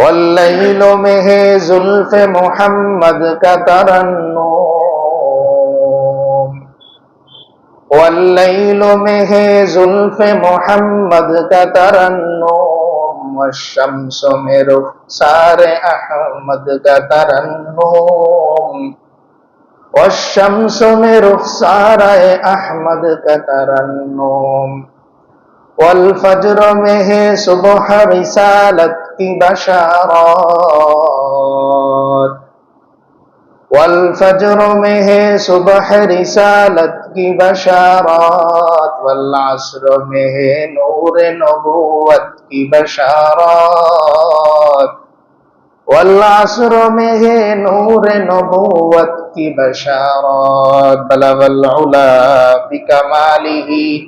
والليل مه زلف محمد كتر النوم والليل مه زلف محمد كتر النوم والشمس مرخسار أحمد كتر النوم والشمس مرخسار أحمد كتر النوم والفجر مه صبح رسالة بشارات. والفجر مه صبح رسالت کی بشارات. والعصر مه نور نبوت کی بشارات. والعصر مه نور نبوت کی بشارات. بلغ العلا بكماله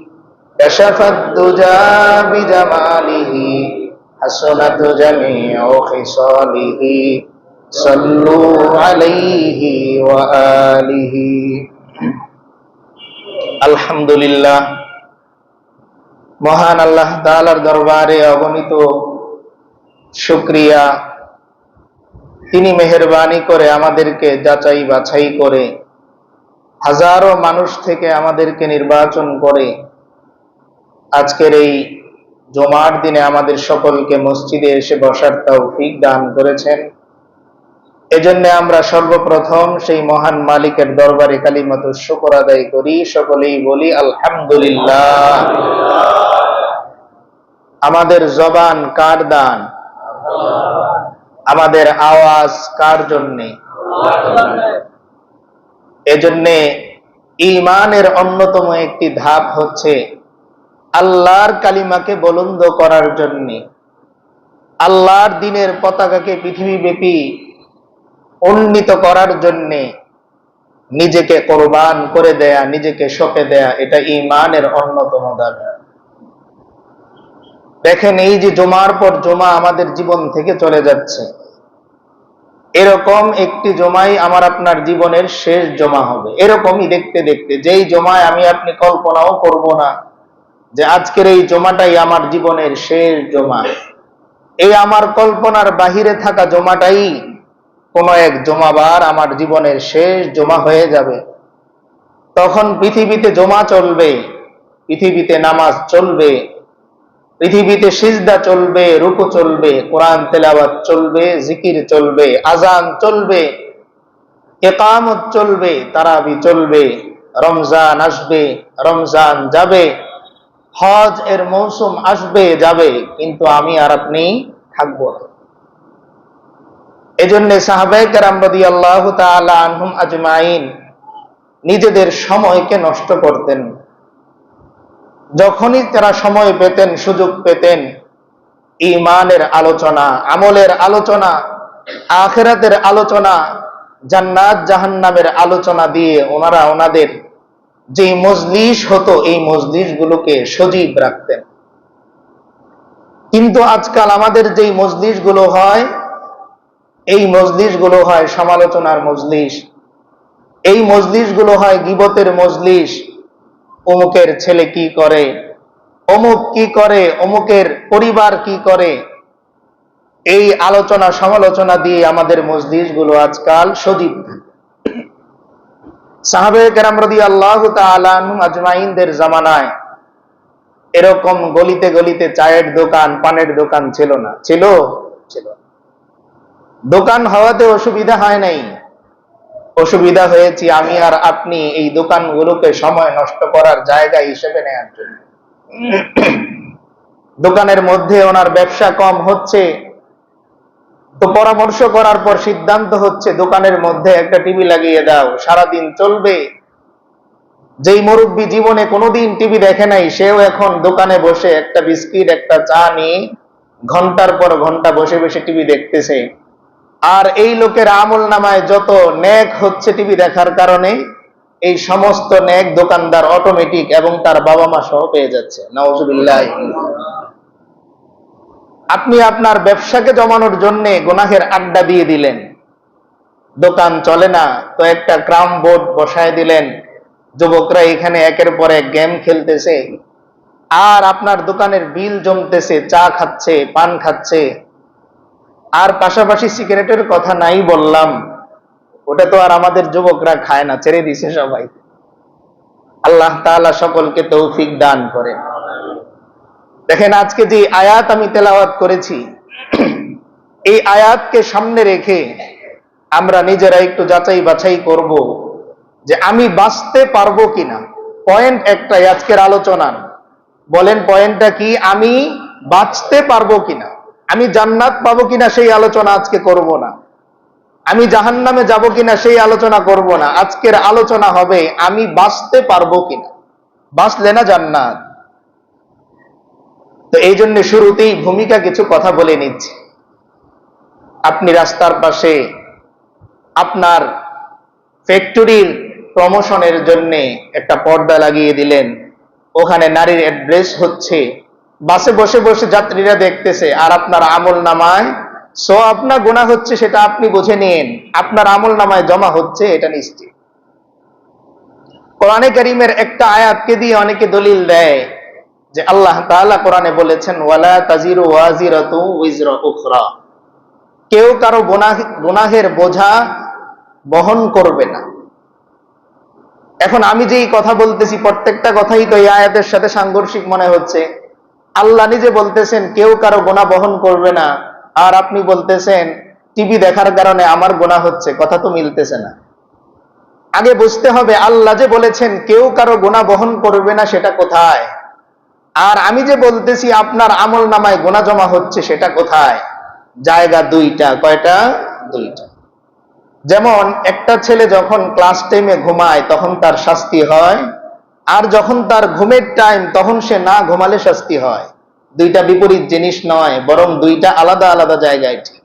كشف الدجى بجماله. حسنت جميع خصاله صلوا عليه وآله الحمد لله মহান আল্লাহ তাআলার দরবারে অগণিত শুকরিয়া তিনি মেহেরবানি করে আমাদেরকে যাচাই বাছাই করে হাজারো মানুষ থেকে আমাদেরকে নির্বাচন করে আজকের এই জমার দিনে আমাদের সকলকে মসজিদে এসে বসার তৌফিক দান করেছেন। এজন্য আমরা সর্বপ্রথম সেই মহান মালিকের দরবারে কালিমত শুকর আদায় করি। সকলেই বলি, আলহামদুলিল্লাহ। আমাদের জবান কার দান? আমাদের আওয়াজ কার জন্যে? এজন্যে ইমানের অন্যতম একটি ধাপ হচ্ছে আল্লাহর কালিমাকে বলন্দ করার জন্যে। আল্লাহর দিনের পতাকাকে পৃথিবীব্যাপী উন্নীত করার জন্যে নিজেকে কোরবান করে দেয়া, নিজেকে সঁপে দেয়া, এটা ইমানের অন্যতম দাবি। দেখেন এই যে জমার পর জমা আমাদের জীবন থেকে চলে যাচ্ছে। এরকম একটি জমাই আমার আপনার জীবনের শেষ জমা হবে। এরকমই দেখতে দেখতে, যেই জমায় আমি আপনি কল্পনাও করব না। যে আজকের এই জমাটাই আমার জীবনের শেষ জমা। এই আমার কল্পনার বাহিরে থাকা জমাটাই কোন এক জমাবার আমার জীবনের শেষ জমা হয়ে যাবে। তখন পৃথিবীতে জমা চলবে, পৃথিবীতে নামাজ চলবে, পৃথিবীতে সিজদা চলবে, রুকু চলবে, কোরআন তেলাওয়াত চলবে, জিকির চলবে আজান চলবে, একামত চলবে, তারাবি চলবে, রমজান আসবে, রমজান যাবে হজ এর মৌসুম আসবে, যাবে, কিন্তু আমি আর আপনি থাকব এজন্য আজমাইন নিজেদের সময়কে নষ্ট করতেন। যখনই তারা সময় পেতেন, সুযোগ পেতেন ইমানের আলোচনা, আমলের আলোচনা, আখেরাতের আলোচনা, জান্নাত জাহান্নামের আলোচনা দিয়ে ওনারা ওনাদের যে মজলিস হতো, এই মজলিস গুলোকে সজীব রাখতেন। কিন্তু আজকাল আমাদের যেই মজলিসগুলো হয়, এই মজলিসগুলো হয় সমালোচনার মজলিস। এই মজলিসগুলো হয় গিবতের মজলিস। অমুকের ছেলে কি করে? অমুক কি করে? অমুকের পরিবার কি করে? এই আলোচনা সমালোচনা দিয়ে আমাদের মসজিদগুলো আজকাল সজীব সাহাবে কেরাম রদি আল্লাহ আজমাইনদের জামানায় এরকম গলিতে গলিতে চায়ের দোকান, পানের দোকান ছিল না। ছিল? ছিল। দোকান হওয়াতে অসুবিধা হয় নাই। অসুবিধা হয়েছি আমি আর আপনি এই দোকানগুলোকে সময় নষ্ট করার জায়গা হিসেবে নেয়ার জন্য। দোকানের মধ্যে ওনার ব্যবসা কম হচ্ছে। তো পরামর্শ করার পর সিদ্ধান্ত হচ্ছে, দোকানের মধ্যে একটা টিভি লাগিয়ে দাও, সারাদিন চলবে। যেই মুরব্বী জীবনে কোনোদিন টিভি দেখে নাই, সেও এখন দোকানে বসে একটা বিস্কিট, একটা চা নিয়ে ঘণ্টার পর ঘণ্টা বসে বসে টিভি দেখতেছে। আর এই লোকের আমল নামায় যত ন্যাক হচ্ছে টিভি দেখার কারণে, এই সমস্ত ন্যাক দোকানদার অটোমেটিক এবং তার বাবা মা সহ পেয়ে যাচ্ছে। নওয়াজুবিল্লাহ আপনি আপনার ব্যবসাকে জমানোর জন্য গোনাহের আড্ডা দিয়ে দিলেন। দোকান চলে না, তো একটা ক্রাম বোর্ড বসায় দিলেন। যুবকরা এখানে একের পর এক গেম খেলতেছে। আর আপনার দোকানের বিল জমতেছে, চা খাচ্ছে, পান খাচ্ছে। আর পাশাপাশি সিগারেটের কথা নাই বললাম। ওটা তো আর আমাদের যুবকরা খায় না, ছেড়ে দিছে সবাই। আল্লাহ তাআলা সকলকে তৌফিক দান করেন। দেখেন, আজকে যে আয়াত আমি তেলাওয়াত করেছি, এই আয়াতকে সামনে রেখে আমরা নিজেরা একটু যাচাই বাছাই করব যে আমি বাঁচতে পারব কিনা। পয়েন্ট একটাই আজকের আলোচনার বলেন, পয়েন্টটা কি? আমি বাঁচতে পারব কিনা? আমি জান্নাত পাবো কিনা সেই আলোচনা আজকে করব না। আমি জাহান্নামে যাব কিনা সেই আলোচনা করব না। আজকের আলোচনা হবে, আমি বাঁচতে পারব কিনা? বাঁচলে না জান্নাত? তো এই জন্য শুরুতেই ভূমিকা কিছু কথা বলে নিচ্ছি। আপনি রাস্তার পাশে আপনার ফ্যাক্টরির প্রমোশনের জন্য একটা পর্দা লাগিয়ে দিলেন। ওখানে নারীর অ্যাড্রেস হচ্ছে, বাসে বসে বসে যাত্রীরা দেখতেছে, আর আপনার আমল নামায় সো আপনার গোনা হচ্ছে সেটা আপনি বুঝে নিন আপনার আমল নামায় জমা হচ্ছে, এটা নিশ্চিত। কোরআনে করিমের একটা আয়াতকে দিয়ে অনেকে দলিল দেয় যে আল্লাহ তাআলা কোরআনে বলেছেন, ওয়ালা তাজিরু ওয়াজিরাতু উইজরা উখরা। কেউ কারও গুনাহ, গুনাহের বোঝা বহন করবে না। এখন আমি যেই কথা বলতেছি, প্রত্যেকটা কথাই তো এই আয়াতের সাথে সাংঘর্ষিক মনে হচ্ছে। আল্লাহ নিজে বলতেছেন, কেউ কারও গোনা বহন করবে না। আর আপনি বলতেছেন, টিভি দেখার কারণে আমার গোনা হচ্ছে। কথা তো মিলতেছে না। আগে বুঝতে হবে, আল্লাহ যে বলেছেন, কেউ কারও গোনা বহন করবে না, সেটা কোথায়? আর আমি যে বলতেছি, আপনার আমল নামায় গোনা জমা হচ্ছে, সেটা কোথায়? জায়গা দুইটা, কয়টা? দুইটা। যেমন, একটা ছেলে যখন ক্লাস টাইমে ঘুমায়, তখন তার শাস্তি হয়, আর যখন তার ঘুমের টাইম তখন সে না ঘুমালে শাস্তি হয়। দুইটা বিপরীত জিনিস নয়, বরং দুইটা আলাদা আলাদা জায়গায় ঠিক।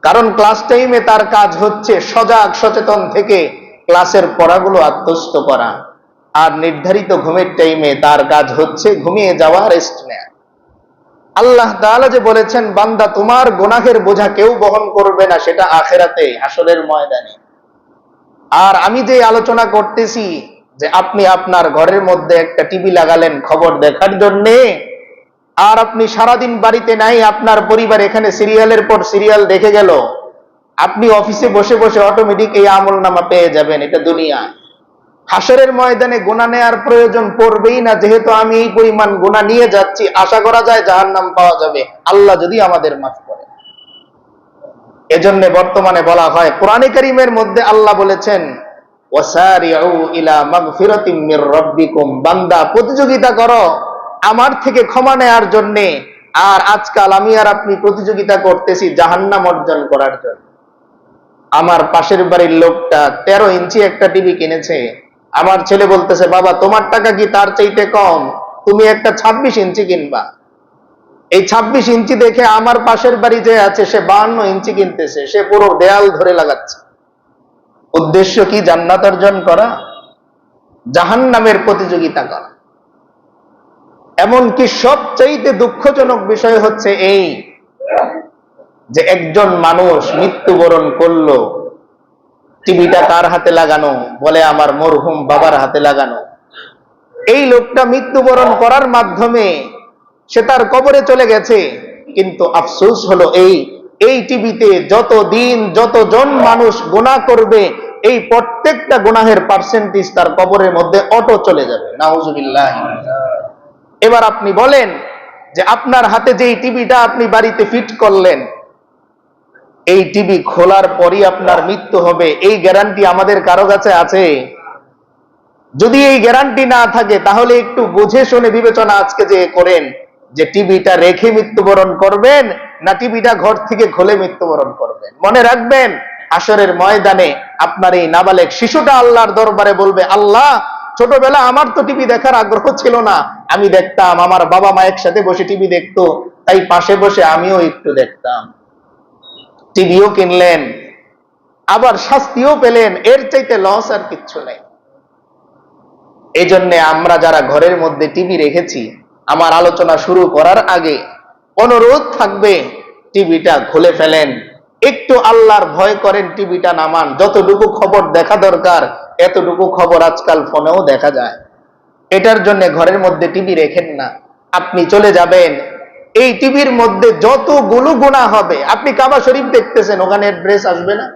কারণ ক্লাস টাইমে তার কাজ হচ্ছে সজাগ, সচেতন থেকে ক্লাসের পড়াগুলো আত্মস্থ করা। আর নির্ধারিত ঘুমের টাইমে তার কাজ হচ্ছে ঘুমিয়ে যাওয়া রেস্ট নেয়া। আল্লাহ তাআলা যে বলেছেন, বান্দা, তোমার গোনাহের বোঝা কেউ বহন করবে না, সেটা আখেরাতে আসরের ময়দানে। আর আমি যে আলোচনা করতেছি, যে আপনি আপনার ঘরের মধ্যে একটা টিভি লাগালেন খবর দেখার জন্যে, আর আপনি সারাদিন বাড়িতে নাই, আপনার পরিবার এখানে সিরিয়ালের পর সিরিয়াল দেখে গেল, আপনি অফিসে বসে বসে অটোমেটিক এই আমল নামা পেয়ে যাবেন, এটা দুনিয়া হাসরের ময়দানে গোনা নেয়ার প্রয়োজন পড়বেই না, যেহেতু আমি এই পরিমাণ গোনা নিয়ে যাচ্ছি, আশা করা যায় জাহার নাম পাওয়া যাবে। আল্লাহ যদি আমাদের মাফ করে। এজন্য বর্তমানে বলা হয়, কোরআনে কারিমের মধ্যে আল্লাহ বলেছেন বান্দা, প্রতিযোগিতা করো, আমার থেকে ক্ষমা নেয়ার জন্য, আর আজকাল আমি আর আপনি প্রতিযোগিতা করতেছি জাহান্নাম অর্জন করার জন্য। আমার পাশের বাড়ির লোকটা তেরো ইঞ্চি একটা টিভি কিনেছে। আমার ছেলে বলতেছে, বাবা, তোমার টাকা কি তার চাইতে কম? তুমি একটা ছাব্বিশ ইঞ্চি কিনবা। এই ছাব্বিশ ইঞ্চি দেখে আমার পাশের বাড়ি যে আছে, সে বাহান্ন ইঞ্চি কিনতেছে। সে পুরো দেয়াল ধরে লাগাচ্ছে। উদ্দেশ্য কি জান্নাত অর্জন করা? জাহান নামের প্রতিযোগিতা করা। এমনকি সবচাইতে দুঃখজনক বিষয় হচ্ছে এই যে একজন মানুষ মৃত্যুবরণ করল টিভিটা কার হাতে লাগানো? বলে আমার মরহুম বাবার হাতে লাগানো। এই লোকটা মৃত্যুবরণ করার মাধ্যমে সে তার কবরে চলে গেছে। কিন্তু আফসোস হলো এই এই টিভিতে যত দিন যতজন মানুষ গুণা করবে, এই প্রত্যেকটা গুনাহের পার্সেন্টেজ তার কবরের মধ্যে অটো চলে যাবে। নাউজুবিল্লাহ। এবার আপনি বলেন যে আপনার হাতে যে টিভিটা আপনি বাড়িতে ফিট করলেন এই টিভি খোলার পরই আপনার মৃত্যু হবে। এই গ্যারান্টি আমাদের কারও কাছে আছে? যদি এই গ্যারান্টি না থাকে, তাহলে একটু বুঝে শুনে বিবেচনা আজকে যে করেন, যে টিভিটা রেখে মৃত্যুবরণ করবেন না টিভিটা ঘর থেকে খুলে মৃত্যুবরণ করবেন? মনে রাখবেন আসরের ময়দানে আপনার এই নাবালেক শিশুটা আল্লাহর দরবারে বলবে, আল্লাহ, ছোটবেলা আমার তো টিভি দেখার আগ্রহ ছিল না। আমি দেখতাম, আমার বাবা মা একসাথে বসে টিভি দেখতো, তাই পাশে বসে আমিও একটু দেখতাম। টিভিও কিনলেন, আবার শাস্তিও পেলেন, এর চাইতে লস আর কিচ্ছু নেই। এই জন্য আমরা যারা ঘরের মধ্যে টিভি রেখেছি, আমার আলোচনা শুরু করার আগে অনুরোধ থাকবে, টিভিটা খুলে ফেলেন। একটু আল্লাহর ভয় করেন, টিভিটা নামান। যতটুকু খবর দেখা দরকার, এতটুকু খবর আজকাল ফোনেও দেখা যায়। এটার জন্য ঘরের মধ্যে টিভি রেখেন না। আপনি চলে যাবেন এই টিভির মধ্যে যতগুলো গুণা হবে, আপনি কাবা শরীফ দেখতেছেন, ওখানে অ্যাড্রেস আসবে না?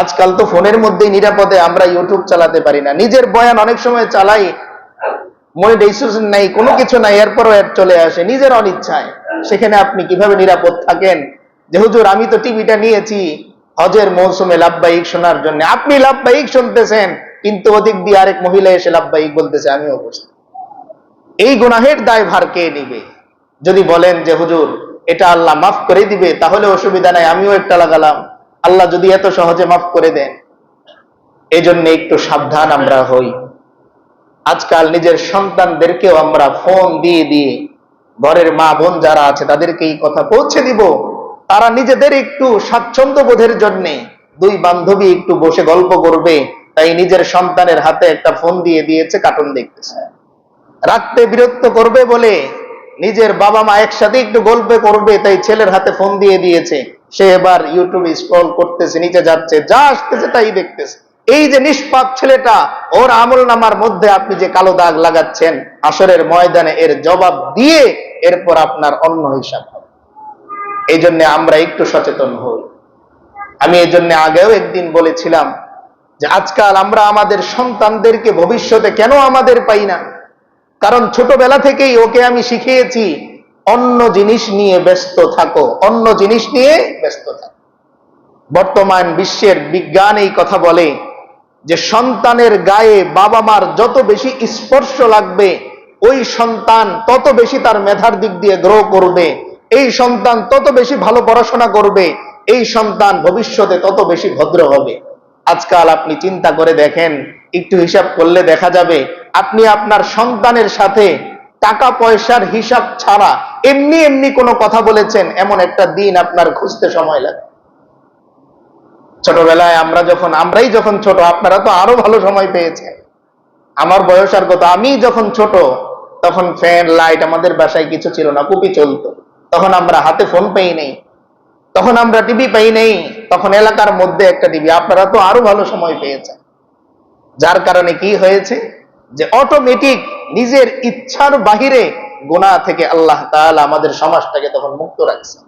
আজকাল তো ফোনের মধ্যেই নিরাপদে আমরা ইউটিউব চালাতে পারি না। নিজের বয়ান অনেক সময় চালাই মনে ডিসিশন নাই, কোনো কিছু নাই, এরপরও অ্যাড চলে আসে, নিজের অনিচ্ছায়। সেখানে আপনি কীভাবে নিরাপদ থাকেন? যে হুজুর, আমি তো টিভিটা নিয়েছি হজের মৌসুমে লাভবাহিক শোনার জন্য। আপনি লাভবাহিক শুনতেছেন, কিন্তু ওদিক দিয়ে আরেক মহিলা এসে লাভবাহিক বলতেছে আমি অবস্থা এই গুনাহের দায় ভার কে নিবে? যদি বলেন যে, হুজুর, এটা আল্লাহ মাফ করে দিবে, তাহলে অসুবিধা নাই, আমিও একটা লাগালাম। আল্লাহ যদি এত সহজে মাফ করে দেন এই জন্য একটু সাবধান আমরা হই। আজকাল নিজের সন্তানদেরকেও আমরা ফোন দিয়ে দিয়ে, ঘরের মা বোন যারা আছে, তাদেরকে এই কথা পৌঁছে দিব। তারা নিজেদের একটু স্বাচ্ছন্দ্য বোধের জন্য, দুই বান্ধবী একটু বসে গল্প করবে, তাই নিজের সন্তানের হাতে একটা ফোন দিয়ে দিয়েছে, কার্টুন দেখতেছে। রাখতে বিরক্ত করবে বলে নিজের বাবা মা একসাথে একটু গল্প করবে, তাই ছেলের হাতে ফোন দিয়ে দিয়েছে। সে এবার ইউটিউবে স্ক্রল করতেছে, নিচে যাচ্ছে, যা আসতেছে তাই দেখতেছে। এই যে নিষ্পাপ ছেলেটা, ওর আমল নামার মধ্যে আপনি যে কালো দাগ লাগাচ্ছেন, আসরের ময়দানে এর জবাব দিয়ে এরপর আপনার অন্য হিসাব হবে। এই জন্য আমরা একটু সচেতন হই। আমি এই জন্য আগেও একদিন বলেছিলাম যে আজকাল আমরা আমাদের সন্তানদেরকে ভবিষ্যতে কেন আমাদের পাই না? কারণ ছোটবেলা থেকেই ওকে আমি শিখিয়েছি, অন্য জিনিস নিয়ে ব্যস্ত থাকো, অন্য জিনিস নিয়ে ব্যস্ত থাকো। বর্তমান বিশ্বের বিজ্ঞান এই কথা বলে যে সন্তানের গায়ে বাবা মার যত বেশি স্পর্শ লাগবে, ওই সন্তান তত বেশি তার মেধার দিক দিয়ে গ্রো করবে, এই সন্তান তত বেশি ভালো পড়াশোনা করবে, এই সন্তান ভবিষ্যতে তত বেশি ভদ্র হবে। আজকাল আপনি চিন্তা করে দেখেন, একটু হিসাব করলে দেখা যাবে আপনি আপনার সন্তানের সাথে টাকা পয়সার হিসাব ছাড়া এমনি এমনি কোনো কথা বলেছেন, এমন একটা দিন আপনার খুঁজতে সময় লাগে। ছোটবেলায় আমরা যখন, আমরাই যখন ছোট, আপনারা তো আরও ভালো সময় পেয়েছেন। আমার বয়স আর কত, আমি যখন ছোট, তখন ফ্যান, লাইট আমাদের বাসায় কিছু ছিল না, কুপি চলতো। তখন আমরা হাতে ফোন পাই নেই। তখন আমরা টিভি পাই নেই। তখন এলাকার মধ্যে একটা টিভি, আপনারা তো আরও ভালো সময় পেয়েছেন। যার কারণে কি হয়েছে? যে অটোমেটিক নিজের ইচ্ছার বাহিরে গুণা থেকে আল্লাহ তাআলা আমাদের সমাজটাকে তখন মুক্ত রাখছে।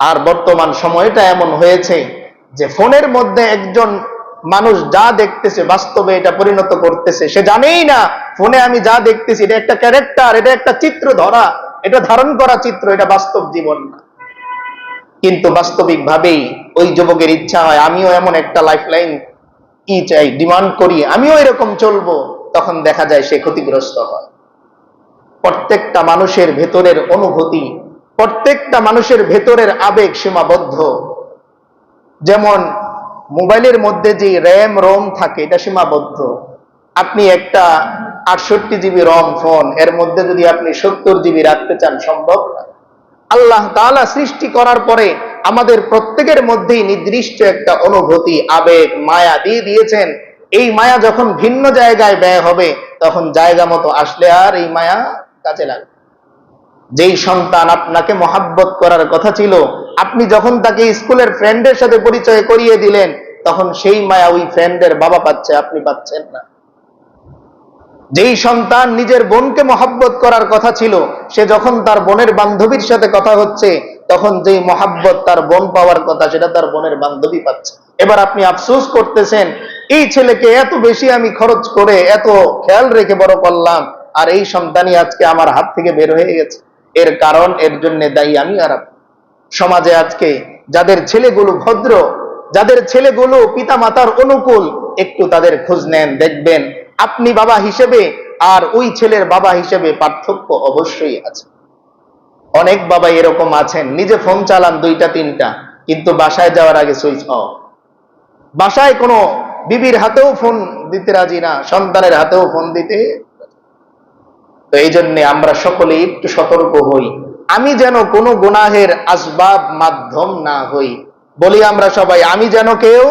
আর বর্তমান সময়টা এমন হয়েছে যে ফোনের মধ্যে একজন মানুষ যা দেখতেছে বাস্তবে এটা পরিণত করতেছে, সে জানেই না ফোনে আমি যা দেখতেছি, এটা একটা ক্যারেক্টার, এটা একটা চিত্র ধরা, এটা ধারণ করা চিত্র, এটা বাস্তব জীবন না। কিন্তু বাস্তবিক ভাবেই ওই যুবকের ইচ্ছা হয়, আমিও এমন একটা লাইফ লাইন কি চাই ডিমান্ড করি, আমিও এরকম চলবো। তখন দেখা যায় সে ক্ষতিগ্রস্ত হয়। প্রত্যেকটা মানুষের ভেতরের অনুভূতি, প্রত্যেকটা মানুষের ভেতরের আবেগ সীমাবদ্ধ। যেমন মোবাইলের মধ্যে যে র্যাম, রোম থাকে, এটা সীমাবদ্ধ। আপনি একটা আটষট্টি জিবি রম ফোন, এর মধ্যে যদি আপনি সত্তর জিবি রাখতে চান, সম্ভব না। আল্লাহ তাআলা সৃষ্টি করার পরে আমাদের প্রত্যেকের মধ্যেই নির্দিষ্ট একটা অনুভূতি, আবেগ, মায়া দিয়ে দিয়েছেন। এই মায়া যখন ভিন্ন জায়গায় ব্যয় হবে, তখন জায়গা মতো আসলে আর এই মায়া কাজে লাগবে। যেই সন্তান আপনাকে মহাব্বত করার কথা ছিল, আপনি যখন তাকে স্কুলের ফ্রেন্ডের সাথে পরিচয় করিয়ে দিলেন, তখন সেই মায়া ওই ফ্রেন্ডের বাবা পাচ্ছে, আপনি পাচ্ছেন না। যেই সন্তান নিজের বোনকে মহাব্বত করার কথা ছিল, সে যখন তার বোনের বান্ধবীর সাথে কথা হচ্ছে, তখন যেই মহাব্বত তার বোন পাওয়ার কথা, সেটা তার বোনের বান্ধবী পাচ্ছে। এবার আপনি আফসোস করতেছেন এই ছেলেকে এত বেশি আমি খরচ করে এত খেয়াল রেখে বড় করলাম, আর এই সন্তানই আজকে আমার হাত থেকে বের হয়ে গেছে। এর কারণ, এর জন্য দায়ী আমি আর। সমাজে আজকে যাদের ছেলেগুলো ভদ্র, যাদের ছেলেগুলো পিতা মাতার অনুকূল, একটু তাদের খোঁজ নেন, দেখবেন আপনি বাবা হিসেবে আর ওই ছেলের বাবা হিসেবে পার্থক্য অবশ্যই আছে। অনেক বাবা এরকম আছেন, নিজে ফোন চালান দুইটা, তিনটা, কিন্তু বাসায় যাওয়ার আগে সুইচ অফ। বাসায় কোনো বিবির হাতেও ফোন দিতে রাজি না, সন্তানের হাতেও ফোন দিতে। তো এই জন্য আমরা সকলে একটু সতর্ক হই। আমি যেন কোনো গুনাহের আসবাব মাধ্যম না হই। বলি আমরা সবাই, আমি যেন কেউ,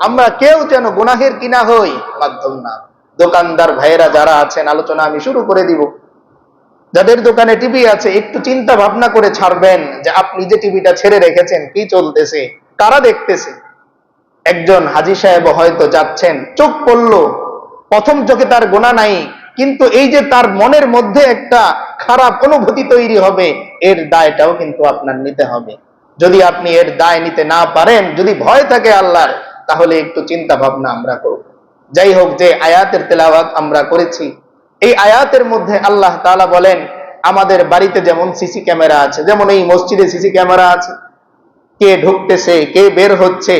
আমরা কেউ যেন গুনাহের কিনা হই, মাধ্যম না। দোকানদার ভাইয়েরা যারা আছেন, আলোচনা আমি শুরু করে দিব। যাদের দোকানে টিভি আছে, একটু চিন্তা ভাবনা করে ছাড়বেন যে আপনি যে টিভিটা ছেড়ে রেখেছেন, কি চলতেছে, কারা দেখতেছে? একজন হাজি সাহেব হয়তো যাচ্ছেন, চোখ পড়ল, প্রথম চোখে তার গোনা নাই, কিন্তু এই যে তার মনের মধ্যে একটা খারাপ অনুভূতি তৈরি হবে, এর দায়টাও কিন্তু আপনার নিতে হবে। যদি আপনি এর দায় নিতে না পারেন, যদি ভয় থাকে আল্লাহর, তাহলে একটু চিন্তা ভাবনা আমরা করব। যাই হোক, যে আয়াতের তেলাওয়াত আমরা করেছি, এই আয়াতের মধ্যে আল্লাহ তাআলা বলেন, আমাদের বাড়িতে যেমন সিসি ক্যামেরা আছে, যেমন এই মসজিদে সিসি ক্যামেরা আছে, কে ঢুকতেছে, কে বের হচ্ছে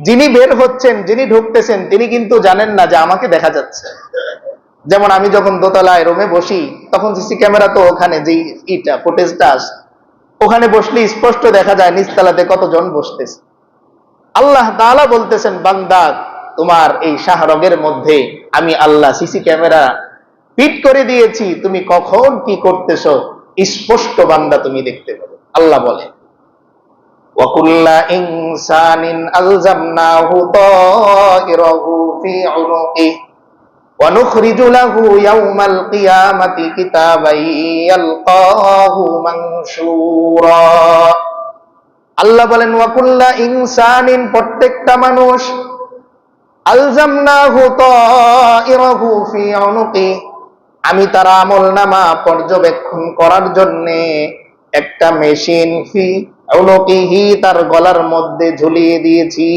যিনি বের হচ্ছেন, যিনি ঢুকতেছেন, তিনি কিন্তু জানেন না যে আমাকে দেখা যাচ্ছে। যেমন আমি যখন দোতলায় রোমে বসি, তখন সিসি ক্যামেরা তো ওখানে, যে ইটা, ফুটেজটা আসে, ওখানে বসলে স্পষ্ট দেখা যায় নিচতলাতে কতজন বসতেছে। আল্লাহ তাআলা বলতেছেন, বান্দা, তোমার এই শাহরগের মধ্যে আমি আল্লাহ সিসি ক্যামেরা ফিট করে দিয়েছি, তুমি কখন কি করতেছো? স্পষ্ট বান্দা তুমি দেখতে পাবে। আল্লাহ বলে। وكل إنسان ألزمناه طائره في عنقه ونخرج له يوم القيامة كتابا يلقاه منشورا আল্লাহ বলেন ওয়াকুল্লা ইনসানিন প্রত্যেকটা মানুষ আলজামনাহু তাইরাহু ফি উনুকি আমি তার আমল নামা পর্যবেক্ষণ করার জন্যে একটা মেশিন ফি উনুকিহি তার গলার মধ্যে ঝুলিয়ে দিয়েছি।